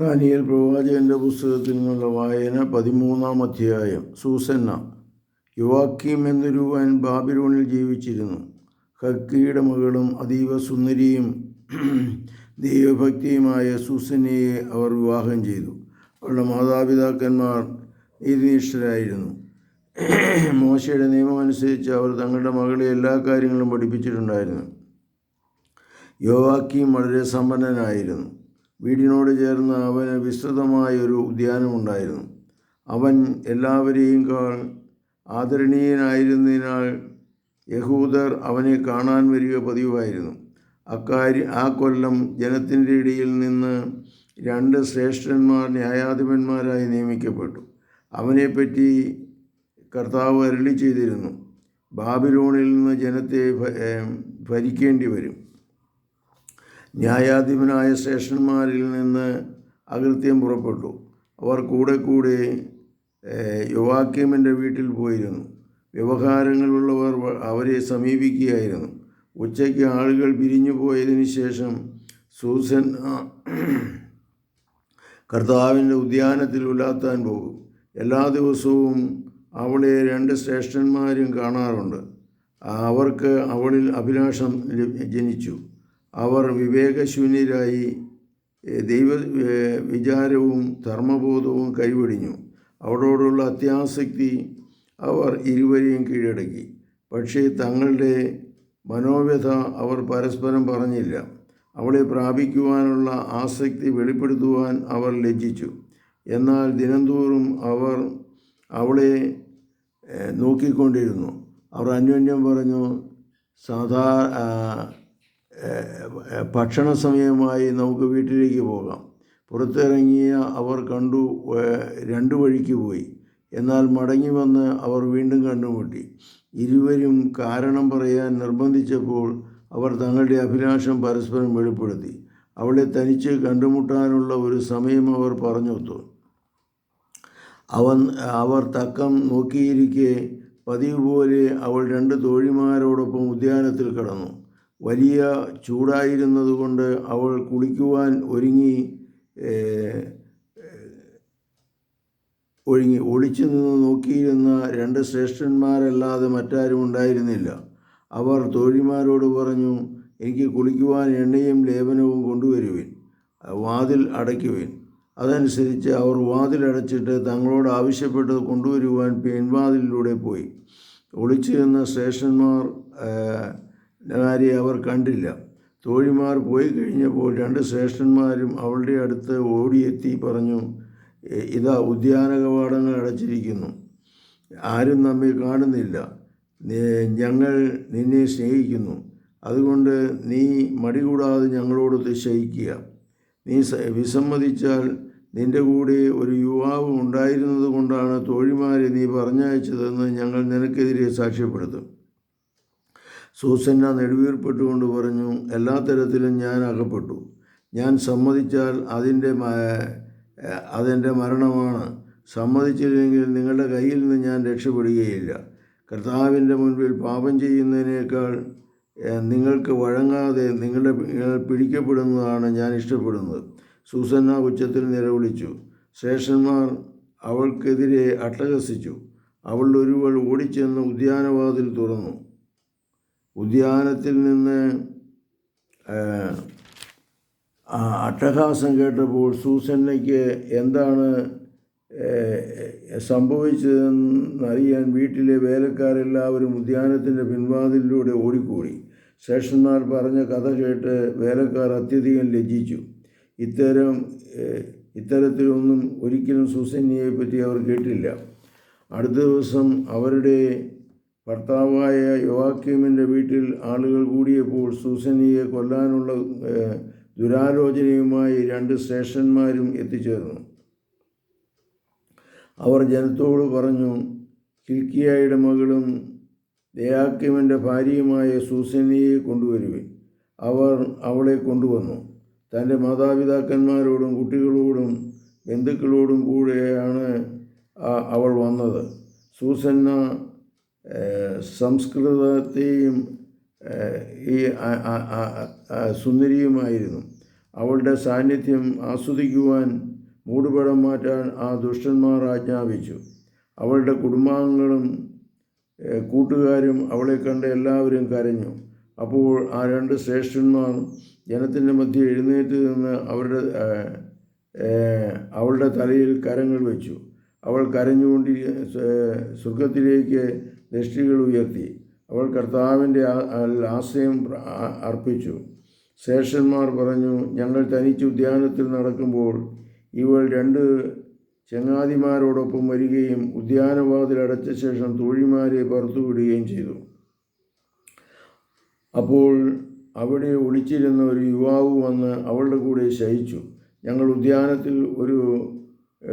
Daniel പ്രവാചകന്റെ പുസ്തകത്തിൽ നിന്നുള്ള വായന പതിമൂന്നാം അധ്യായം. സൂസന്ന യുവാക്കീം എന്നൊരുവൻ ബാബിലോണിൽ ജീവിച്ചിരുന്നു. ഹക്കിയുടെ മകളും അതീവ സുന്ദരിയും ദൈവഭക്തിയുമായ സൂസന്നയെ അവർ വിവാഹം ചെയ്തു. അവരുടെ മാതാപിതാക്കന്മാർ നീതിനിഷ്ഠരായിരുന്നു. മോശയുടെ നിയമം അനുസരിച്ച് അവർ തങ്ങളുടെ മകളെ എല്ലാ കാര്യങ്ങളും പഠിപ്പിച്ചിട്ടുണ്ടായിരുന്നു. യോവാക്കിയും വളരെ സമ്പന്നനായിരുന്നു. വീടിനോട് ചേർന്ന് അവന് വിസ്തൃതമായൊരു ഉദ്യാനമുണ്ടായിരുന്നു അവൻ എല്ലാവരെയും കാൾ ആദരണീയനായിരുന്നതിനാൽ യഹൂദർ അവനെ കാണാൻ വരിക പതിവായിരുന്നു. അക്കാര്യ ആ കൊല്ലം ജനത്തിന്റെ ഇടയിൽ നിന്ന് രണ്ട് ശ്രേഷ്ഠന്മാർ ന്യായാധിപന്മാരായി നിയമിക്കപ്പെട്ടു. അവനെപ്പറ്റി കർത്താവ് അരളി ചെയ്തിരുന്നു. ബാബിലോണിൽ നിന്ന് ജനത്തെ ഭരിക്കേണ്ടി വരും. ന്യായാധിപനായ സ്റ്റേഷന്മാരിൽ നിന്ന് അകൃത്യം പുറപ്പെട്ടു. അവർ കൂടെ കൂടെ യുവാക്യമന്റെ വീട്ടിൽ പോയിരുന്നു. വ്യവഹാരങ്ങളുള്ളവർ അവരെ സമീപിക്കുകയായിരുന്നു. ഉച്ചയ്ക്ക് ആളുകൾ പിരിഞ്ഞു പോയതിന് ശേഷം സൂസൻ കർത്താവിന്റെ ഉദ്യാനത്തിൽ ഉലാത്താൻ പോകും. എല്ലാ ദിവസവും അവളെ രണ്ട് ശ്രേഷ്ഠന്മാരും കാണാറുണ്ട്. അവർക്ക് അവളിൽ അഭിലാഷം ജനിച്ചു. അവർ വിവേകശൂന്യരായി ദൈവ വിചാരവും ധർമ്മബോധവും കൈവെടിഞ്ഞു. അവരോടുള്ള അത്യാസക്തി അവർ ഇരുവരെയും കീഴടക്കി. പക്ഷേ തങ്ങളുടെ മനോവ്യഥ അവർ പരസ്പരം പറഞ്ഞില്ല. അവളെ പ്രാപിക്കുവാനുള്ള ആസക്തി വെളിപ്പെടുത്തുവാൻ അവർ ലജ്ജിച്ചു. എന്നാൽ ദിനംതോറും അവർ അവളെ നോക്കിക്കൊണ്ടിരുന്നു. അവർ അന്യോന്യം പറഞ്ഞു സാധാ ഭക്ഷണ സമയമായി നമുക്ക് വീട്ടിലേക്ക് പോകാം. പുറത്തിറങ്ങിയ അവർ കണ്ടു രണ്ടു വഴിക്ക് പോയി. എന്നാൽ മടങ്ങി വന്ന് അവർ വീണ്ടും കണ്ടുമുട്ടി. ഇരുവരും കാരണം പറയാൻ നിർബന്ധിച്ചപ്പോൾ അവർ തങ്ങളുടെ അഭിലാഷം പരസ്പരം വെളിപ്പെടുത്തി. അവളെ തനിച്ച് കണ്ടുമുട്ടാനുള്ള ഒരു സമയം അവർ പറഞ്ഞൊത്തു. അവൻ അവർ തക്കം നോക്കിയിരിക്കെ പതിവ് പോലെ അവൾ രണ്ട് തോഴിമാരോടൊപ്പം ഉദ്യാനത്തിൽ കടന്നു. വലിയ ചൂടായിരുന്നതുകൊണ്ട് അവൾ കുളിക്കുവാൻ ഒരുങ്ങി ഒഴുങ്ങി. ഒളിച്ചു നിന്ന് നോക്കിയിരുന്ന രണ്ട് ശ്രേഷ്ഠന്മാരല്ലാതെ മറ്റാരും ഉണ്ടായിരുന്നില്ല. അവർ തോഴിമാരോട് പറഞ്ഞു എനിക്ക് കുളിക്കുവാൻ എണ്ണയും ലേപനവും കൊണ്ടുവരുവിൻ വാതിൽ അടയ്ക്കുവിൻ. അതനുസരിച്ച് അവർ വാതിൽ അടച്ചിട്ട് തങ്ങളോട് ആവശ്യപ്പെട്ടത് കൊണ്ടുവരുവാൻ പെൺവാതിലൂടെ പോയി. ഒളിച്ചു നിന്ന ശ്രേഷ്ഠന്മാർ ആരെ അവർ കണ്ടില്ല. തോഴിമാർ പോയി കഴിഞ്ഞപ്പോൾ രണ്ട് ശ്രേഷ്ഠന്മാരും അവളുടെ അടുത്ത് ഓടിയെത്തി പറഞ്ഞു ഇതാ ഉദ്യാന കവാടങ്ങൾ അടച്ചിരിക്കുന്നു. ആരും നമ്മെ കാണുന്നില്ല. ഞങ്ങൾ നിന്നെ സ്നേഹിക്കുന്നു. അതുകൊണ്ട് നീ മടികൂടാതെ ഞങ്ങളോട് ശയിക്കുക. നീ വിസമ്മതിച്ചാൽ നിന്റെ കൂടെ ഒരു യുവാവ് ഉണ്ടായിരുന്നത് കൊണ്ടാണ് തോഴിമാരെ നീ പറഞ്ഞയച്ചതെന്ന് ഞങ്ങൾ നിനക്കെതിരെ സാക്ഷ്യപ്പെടുത്തും. സൂസന്ന നെടുവീർപ്പെട്ടുകൊണ്ട് പറഞ്ഞു എല്ലാ തരത്തിലും ഞാൻ അകപ്പെട്ടു. ഞാൻ സമ്മതിച്ചാൽ അതിന്റെ അതെന്റെ മരണമാണ്. സമ്മതിച്ചില്ലെങ്കിൽ നിങ്ങളുടെ കയ്യിൽ നിന്ന് ഞാൻ രക്ഷപ്പെടുകയില്ല. കർത്താവിന്റെ മുൻപിൽ പാപം ചെയ്യുന്നതിനേക്കാൾ നിങ്ങൾക്ക് വഴങ്ങാതെ നിങ്ങളുടെ പിടിക്കപ്പെടുന്നതാണ് ഞാൻ ഇഷ്ടപ്പെടുന്നത്. സൂസന്ന ഉച്ചത്തിൽ നിലവിളിച്ചു. ശ്രേഷ്ഠന്മാർ അവൾക്കെതിരെ അട്ടഹസിച്ചു. അവൾ ഒരുവൾ ഓടിച്ചെന്ന് ഉദ്യാനവാതിൽ തുറന്നു. ഉദ്യാനത്തിൽ നിന്ന് അട്ടഹാസം കേട്ടപ്പോൾ സൂസന്നയ്ക്ക് എന്താണ് സംഭവിച്ചതെന്നറിയാൻ വീട്ടിലെ വേലക്കാരെല്ലാവരും ഉദ്യാനത്തിന്റെ പിൻവാതിലൂടെ ഓടിക്കൂടി. ശേഷന്മാർ പറഞ്ഞ കഥ കേട്ട് വേലക്കാർ അത്യധികം ലജ്ജിച്ചു. ഇത്തരം ഇത്തരത്തിലൊന്നും ഒരിക്കലും സൂസന്നിയെ പറ്റി അവർ കേട്ടില്ല. അടുത്ത ദിവസം അവരുടെ ഭർത്താവായ യുവാക്യമിന്റെ വീട്ടിൽ ആളുകൾ കൂടിയപ്പോൾ സൂസനിയെ കൊല്ലാനുള്ള ദുരാലോചനയുമായി രണ്ട് ശ്രേഷ്ഠന്മാരും എത്തിച്ചേർന്നു. അവർ ജനത്തോട് പറഞ്ഞു ഹിൽക്കിയായുടെ മകളും ദയാക്യമിന്റെ ഭാര്യയുമായ സൂസനിയെ കൊണ്ടുവരുവിൻ. അവർ അവളെ കൊണ്ടുവന്നു. തന്റെ മാതാപിതാക്കന്മാരോടും കുട്ടികളോടും ബന്ധുക്കളോടും കൂടെയാണ് അവൾ വന്നത്. സൂസന്ന സംസ്കൃതത്തെയും ഈ സുന്ദരിയുമായിരുന്നു. അവളുടെ സാന്നിധ്യം ആസ്വദിക്കുവാൻ മൂടുപടം മാറ്റാൻ ആ ദുഷ്ടന്മാർ ആജ്ഞാപിച്ചു. അവളുടെ കുടുംബാംഗങ്ങളും കൂട്ടുകാരും അവളെ കണ്ട് എല്ലാവരും കരഞ്ഞു. അപ്പോൾ ആ രണ്ട് ശ്രേഷ്ഠന്മാർ ജനത്തിന്റെ മധ്യ എഴുന്നേറ്റ് നിന്ന് അവരുടെ അവളുടെ തലയിൽ കരങ്ങൾ വെച്ചു. അവൾ കരഞ്ഞുകൊണ്ട് സ്വർഗത്തിലേക്ക് ദൃഷ്ടികൾ ഉയർത്തി. അവൾ കർത്താവിന്റെ ആശ്രയം അർപ്പിച്ചു. ശേഷന്മാർ പറഞ്ഞു ഞങ്ങൾ തനിച്ച് ഉദ്യാനത്തിൽ നടക്കുമ്പോൾ ഇവൾ രണ്ട് ചങ്ങാതിമാരോടൊപ്പം വരികയും ഉദ്യാനവാതിൽ അടച്ച ശേഷം തോഴിമാരെ പുറത്തുവിടുകയും ചെയ്തു. അപ്പോൾ അവിടെ ഒളിച്ചിരുന്ന ഒരു യുവാവ് വന്ന് അവളുടെ കൂടെ ശയിച്ചു. ഞങ്ങൾ ഉദ്യാനത്തിൽ ഒരു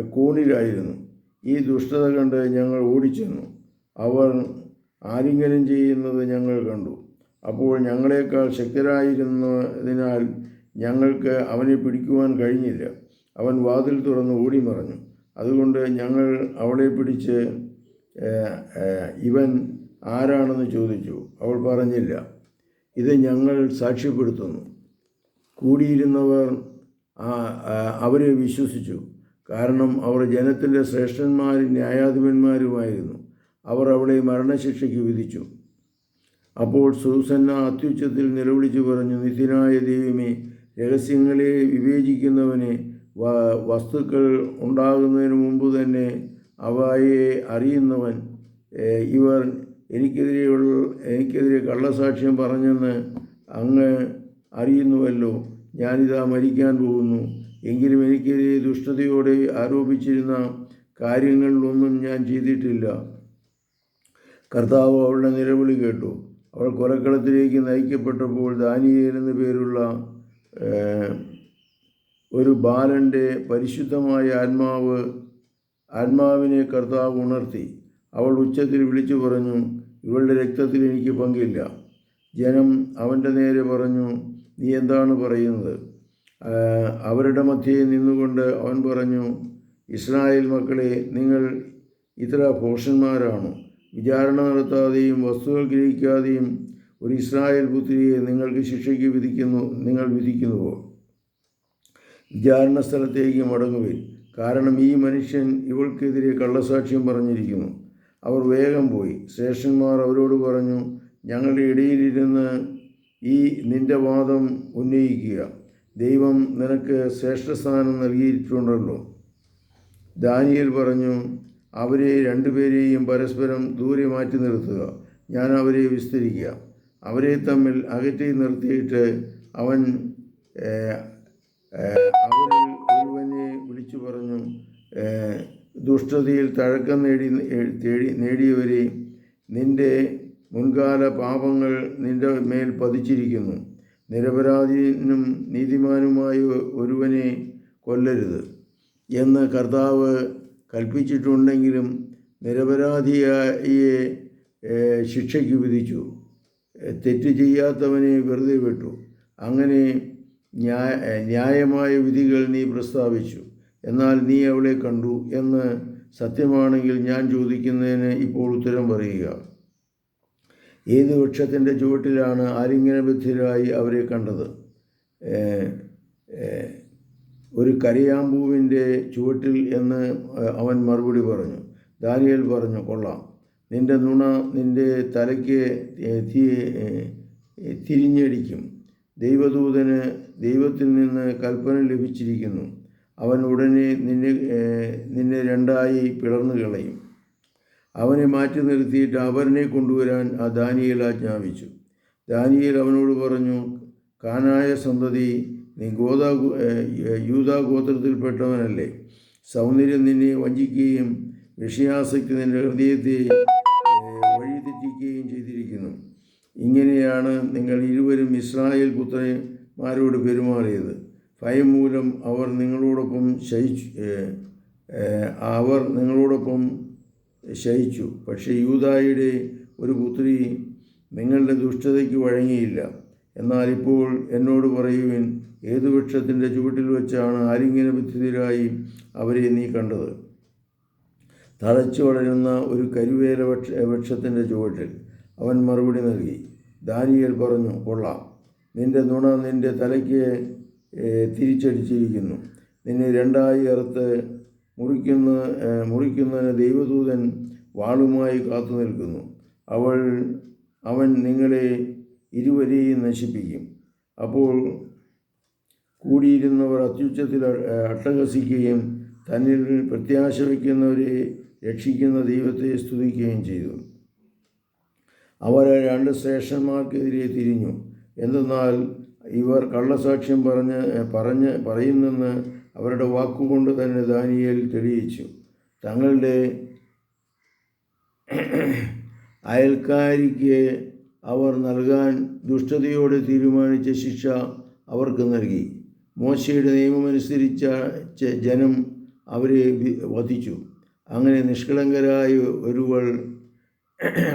കോണിലായിരുന്നു. ഈ ദുഷ്ടത കണ്ട് ഞങ്ങൾ ഓടിച്ചെന്നു. അവർ ആലിംഗനം ചെയ്യുന്നത് ഞങ്ങൾ കണ്ടു. അപ്പോൾ ഞങ്ങളെക്കാൾ ശക്തരായിരുന്നതിനാൽ ഞങ്ങൾക്ക് അവനെ പിടിക്കുവാൻ കഴിഞ്ഞില്ല. അവൻ വാതിൽ തുറന്ന് ഓടിമറഞ്ഞു. അതുകൊണ്ട് ഞങ്ങൾ അവളെ പിടിച്ച് ഇവൻ ആരാണെന്ന് ചോദിച്ചു. അവൾ പറഞ്ഞില്ല. ഇത് ഞങ്ങൾ സാക്ഷ്യപ്പെടുത്തുന്നു. കൂടിയിരുന്നവർ അവരെ വിശ്വസിച്ചു. കാരണം അവർ ജനത്തിന്റെ ശ്രേഷ്ഠന്മാരും ന്യായാധിപന്മാരുമായിരുന്നു. അവർ അവളെ മരണശിക്ഷയ്ക്ക് വിധിച്ചു. അപ്പോൾ സൂസന്ന അത്യുച്ചത്തിൽ നിലവിളിച്ചു പറഞ്ഞു നിത്യനായ ദൈവമേ രഹസ്യങ്ങളെ വിവേചിക്കുന്നവനെ വസ്തുക്കൾ ഉണ്ടാകുന്നതിന് മുമ്പ് തന്നെ അവയെ അറിയുന്നവൻ ഇവർ എനിക്കെതിരെയുള്ള എനിക്കെതിരെ കള്ളസാക്ഷ്യം പറഞ്ഞെന്ന് അങ്ങ് അറിയുന്നുവല്ലോ. ഞാനിതാ മരിക്കാൻ പോകുന്നു. എങ്കിലും എനിക്കെതിരെ ദുഷ്ടതയോടെ ആരോപിച്ചിരുന്ന കാര്യങ്ങളിലൊന്നും ഞാൻ ചെയ്തിട്ടില്ല. കർത്താവ് അവളുടെ നിലവിളി കേട്ടു. അവൾ കൊലക്കളത്തിലേക്ക് നയിക്കപ്പെട്ടപ്പോൾ ദാനിയേൽ എന്ന പേരുള്ള ഒരു ബാലന്റെ പരിശുദ്ധമായ ആത്മാവ് ആത്മാവിനെ കർത്താവ് ഉണർത്തി. അവൾ ഉച്ചത്തിൽ വിളിച്ചു പറഞ്ഞു ഇവളുടെ രക്തത്തിൽ എനിക്ക് പങ്കില്ല. ജനം അവന്റെ നേരെ പറഞ്ഞു നീ എന്താണ് പറയുന്നത്? അവരുടെ മധ്യേ നിന്നുകൊണ്ട് അവൻ പറഞ്ഞു ഇസ്രായേൽ മക്കളെ നിങ്ങൾ ഇത്ര ഭോഷന്മാരാണോ വിചാരണ നടത്താതെയും വസ്തുക്കൾ ഗ്രഹിക്കാതെയും ഒരു ഇസ്രായേൽ പുത്രിയെ നിങ്ങൾക്ക് ശിക്ഷയ്ക്ക് വിധിക്കുന്നു നിങ്ങൾ വിധിക്കുന്നുവോ? വിചാരണ സ്ഥലത്തേക്ക് മടങ്ങുവേ കാരണം ഈ മനുഷ്യൻ ഇവൾക്കെതിരെ കള്ളസാക്ഷ്യം പറഞ്ഞിരിക്കുന്നു. അവർ വേഗം പോയി. ശ്രേഷ്ഠന്മാർ അവരോട് പറഞ്ഞു ഞങ്ങളുടെ ഇടയിലിരുന്ന് ഈ നിന്റെ വാദം ഉന്നയിക്കുക. ദൈവം നിനക്ക് ശ്രേഷ്ഠസ്ഥാനം നൽകിയിട്ടുണ്ടല്ലോ. ദാനിയൽ പറഞ്ഞു അവരെ രണ്ടുപേരെയും പരസ്പരം ദൂരെ മാറ്റി നിർത്തുക. ഞാൻ അവരെ വിസ്തരിക്കുക. അവരെ തമ്മിൽ അകറ്റി നിർത്തിയിട്ട് അവൻ അവരിൽ ഒരുവനെ വിളിച്ചു പറഞ്ഞു ദുഷ്ടതയിൽ തഴക്കം നേടി തേടി നേടിയവരെ നിന്റെ മുൻകാല പാപങ്ങൾ നിന്റെ മേൽ പതിച്ചിരിക്കുന്നു. നിരപരാധിനും നീതിമാനുമായ ഒരുവനെ കൊല്ലരുത് എന്ന് കർത്താവ് കൽപ്പിച്ചിട്ടുണ്ടെങ്കിലും നിരപരാധിയെ ശിക്ഷയ്ക്ക് വിധിച്ചു. തെറ്റ് ചെയ്യാത്തവനെ വെറുതെ വിട്ടു. അങ്ങനെ ന്യായ ന്യായമായ വിധികൾ നീ പ്രസ്താവിച്ചു. എന്നാൽ നീ അവളെ കണ്ടു എന്ന് സത്യമാണെങ്കിൽ ഞാൻ ചോദിക്കുന്നതിന് ഇപ്പോൾ ഉത്തരം പറയുക. ഏത് വൃക്ഷത്തിന്റെ ചുവട്ടിലാണ് ആലിംഗനബദ്ധരായി അവരെ കണ്ടത്? ഒരു കരയാമ്പൂവിന്റെ ചുവട്ടിൽ എന്ന് അവൻ മറുപടി പറഞ്ഞു. ദാനിയേൽ പറഞ്ഞു കൊള്ളാം. നിന്റെ നുണ നിന്റെ തലയ്ക്ക് തിരിഞ്ഞടിക്കും. ദൈവദൂതന് ദൈവത്തിൽ നിന്ന് കൽപ്പന ലഭിച്ചിരിക്കുന്നു. അവൻ ഉടനെ നിന്നെ നിന്നെ രണ്ടായി പിളർന്നു കളയും. അവനെ മാറ്റി നിർത്തിയിട്ട് അവരനെ കൊണ്ടുവരാൻ ആ ദാനിയേൽ ആജ്ഞാപിച്ചു. ദാനിയേൽ അവനോട് പറഞ്ഞു കാനായ സന്തതി നീ ഗോദാ യൂതാ ഗോത്രത്തിൽപ്പെട്ടവനല്ലേ സൗന്ദര്യം നിന്നെ വഞ്ചിക്കുകയും വിഷയാസക്തി നിന്റെ ഹൃദയത്തെ വഴിതെറ്റിക്കുകയും ചെയ്തിരിക്കുന്നു. ഇങ്ങനെയാണ് നിങ്ങൾ ഇരുവരും ഇസ്രായേൽ പുത്രന്മാരോട് പെരുമാറിയത്. ഭയം മൂലം അവർ നിങ്ങളോടൊപ്പം ശയിച്ചു അവർ നിങ്ങളോടൊപ്പം ശയിച്ചു. പക്ഷേ യൂതായുടെ ഒരു പുത്രി നിങ്ങളുടെ ദുഷ്ടതയ്ക്ക് വഴങ്ങിയില്ല. എന്നാൽ ഇപ്പോൾ എന്നോട് പറയുവിൻ ഏതു വൃക്ഷത്തിന്റെ ചുവട്ടിൽ വെച്ചാണ് ആലിംഗന വിദ്യുതിരായി അവരെ നീ കണ്ടത്? തഴച്ചു വളരുന്ന ഒരു കരുവേല വൃക്ഷ വൃക്ഷത്തിന്റെ ചുവട്ടിൽ അവൻ മറുപടി നൽകി. ദാനിയൽ പറഞ്ഞു കൊള്ളാം. നിന്റെ നുണ നിന്റെ തലയ്ക്ക് തിരിച്ചടിച്ചിരിക്കുന്നു. നിന്നെ രണ്ടായി അറുത്ത് മുറിക്കുന്ന മുറിക്കുന്നതിന് ദൈവദൂതൻ വാളുമായി കാത്തു നിൽക്കുന്നു. അവൾ അവൻ നിങ്ങളെ ഇരുവരെയും നശിപ്പിക്കും. അപ്പോൾ കൂടിയിരുന്നവർ അത്യുച്ചത്തിൽ അട്ടഹസിക്കുകയും തന്നിൽ പ്രത്യാശ വയ്ക്കുന്നവരെ രക്ഷിക്കുന്ന ദൈവത്തെ സ്തുതിക്കുകയും ചെയ്തു. അവർ രണ്ട് ശ്രേഷ്ഠന്മാർക്കെതിരെ തിരിഞ്ഞു. എന്തെന്നാൽ ഇവർ കള്ളസാക്ഷ്യം പറഞ്ഞ് പറഞ്ഞ് പറയുന്നെന്ന് അവരുടെ വാക്കുകൊണ്ട് തന്നെ ദാനിയേൽ തെളിയിച്ചു. തങ്ങളുടെ അയൽക്കാരിക്ക് അവർ നൽകാൻ ദുഷ്ടതയോടെ തീരുമാനിച്ച ശിക്ഷ അവർക്ക് നൽകി. മോശയുടെ നിയമമനുസരിച്ച് ജനം അവരെ വധിച്ചു. അങ്ങനെ നിഷ്കളങ്കരായ ഒരുവൾ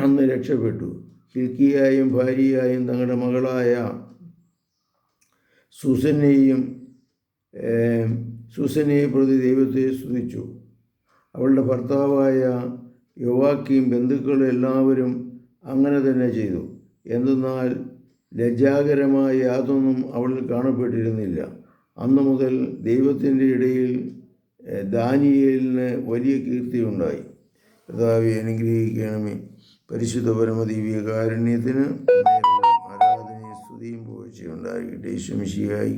അന്ന് രക്ഷപ്പെട്ടു. ഹിൽക്കിയായും ഭാര്യയായും തങ്ങളുടെ മകളായ സൂസനെയും സുസനയെ പ്രതി ദൈവത്തെ സ്തുതിച്ചു. അവളുടെ ഭർത്താവായ യുവാക്കിയും ബന്ധുക്കളും എല്ലാവരും അങ്ങനെ തന്നെ ചെയ്തു. എന്തെന്നാൽ ലജ്ജാകരമായ യാതൊന്നും അവളിൽ കാണപ്പെട്ടിരുന്നില്ല. അന്നു മുതൽ ദൈവത്തിന്റെ ഇടയിൽ ദാനിയേലിന് വലിയ കീർത്തി ഉണ്ടായി. കർത്താവെ അനുഗ്രഹിക്കണമേ. പരിശുദ്ധ പരമദിവ്യ കാരുണ്യത്തിന് ആരാധനയും സ്തുതിയും പോഴ്ചയുണ്ടായിരിക്കട്ടെ ഈശ്വമിശിയായി